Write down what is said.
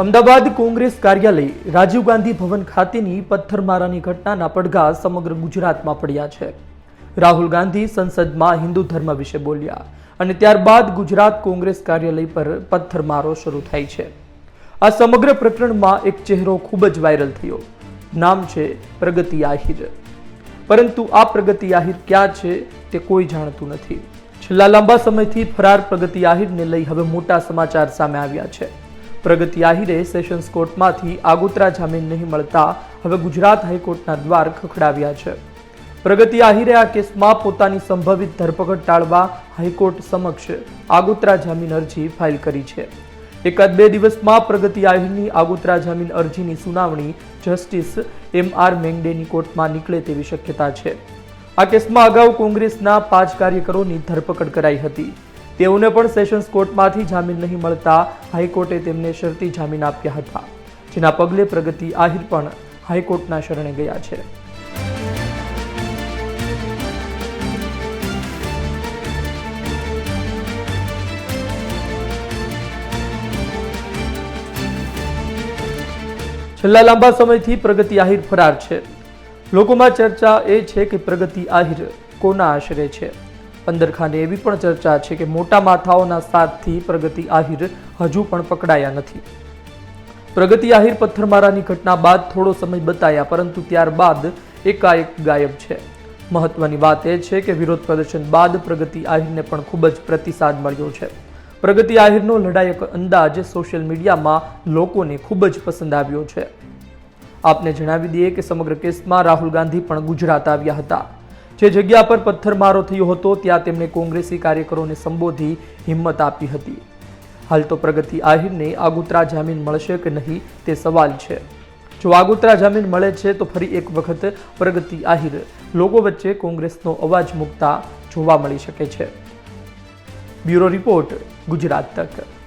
અમદાવાદ કોંગ્રેસ કાર્યાલય રાજીવ ગાંધી ભવન ખાતેની પથ્થરમારાની ઘટનાના પડઘા સમગ્ર ગુજરાતમાં પડ્યા છે. રાહુલ ગાંધી સંસદમાં હિન્દુ ધર્મ વિશે બોલ્યા અને ત્યારબાદ ગુજરાત કોંગ્રેસ કાર્યાલય પર પથ્થરમારો શરૂ થાય છે. આ સમગ્ર પ્રકરણમાં એક ચહેરો ખૂબ જ વાયરલ થયો. નામ છે પ્રગતિ આહિર. પરંતુ આ પ્રગતિ આહિર ક્યાં છે તે કોઈ જાણતું નથી. છેલ્લા લાંબા સમયથી ફરાર પ્રગતિ આહિરને લઈ હવે મોટા સમાચાર સામે આવ્યા છે. પ્રગતિ આહિરે સેશન્સ કોર્ટમાંથી, આગોતરા જામીન નહીં મળતા. હવે ગુજરાત હાઈકોર્ટના દ્વાર ખખડાવ્યા છે. પ્રગતિ આહિરે આ કેસમાં પોતાની સંભવિત ધરપકડ ટાળવા હાઈકોર્ટ સમક્ષ આગોતરા જામીન અરજી ફાઇલ કરી છે. એકાદ બે દિવસમાં પ્રગતિ આહિરની આગોતરા જામીન અરજીની સુનાવણી જસ્ટિસ એમ આર મેંગડેની કોર્ટમાં નીકળે તેવી શક્યતા છે. આ કેસમાં અગાઉ કોંગ્રેસના પાંચ કાર્યકરોની ધરપકડ કરાઈ હતી. તેઓને પણ સેશન્સ કોર્ટમાંથી જામીન નહીં મળતા હાઈકોર્ટે તેમને શરતી જામીન આપ્યા હતા, જેના પગલે પ્રગતિ આહિર પણ હાઈકોર્ટના શરણે ગયા છે. છેલ્લા લાંબા સમયથી પ્રગતિ આહિર ફરાર છે. લોકોમાં ચર્ચા એ છે કે પ્રગતિ આહિર કોના આશરે છે? પંદર ખાને એવી પણ ચર્ચા છે કે મોટા માથાઓના સાથથી પ્રગતિ આહિર હજુ પણ પકડાયા નથી. પ્રગતિ આહિર પથ્થરમારાની ઘટના બાદ થોડો સમય બતાયા, પરંતુ ત્યારબાદ એકાએક ગાયબ છે. મહત્વની વાત એ છે કે વિરોધ પ્રદર્શન બાદ પ્રગતિ આહિરને પણ ખૂબ જ પ્રતિસાદ મળ્યો છે. પ્રગતિ આહિરનો લડાયક અંદાજ સોશિયલ મીડિયામાં લોકોને ખૂબ જ પસંદ આવ્યો છે. આપને જણાવી દઈએ કે સમગ્ર કેસમાં રાહુલ ગાંધી પણ ગુજરાત આવ્યા હતા. જે જગ્યા પર પથ્થરમારો થયો હતો, ત્યાં તેમણે કોંગ્રેસી કાર્યકરોને સંબોધી હિંમત આપી હતી. હાલ તો પ્રગતિ આહિરને આગોતરા જામીન મળશે કે નહીં, તે સવાલ છે. જો આગોતરા જામીન મળે છે, તો ફરી એક વખત પ્રગતિ આહિર લોકો વચ્ચે કોંગ્રેસનો અવાજ મૂકતા જોવા મળી શકે છે. બ્યુરો રિપોર્ટ ગુજરાત તક.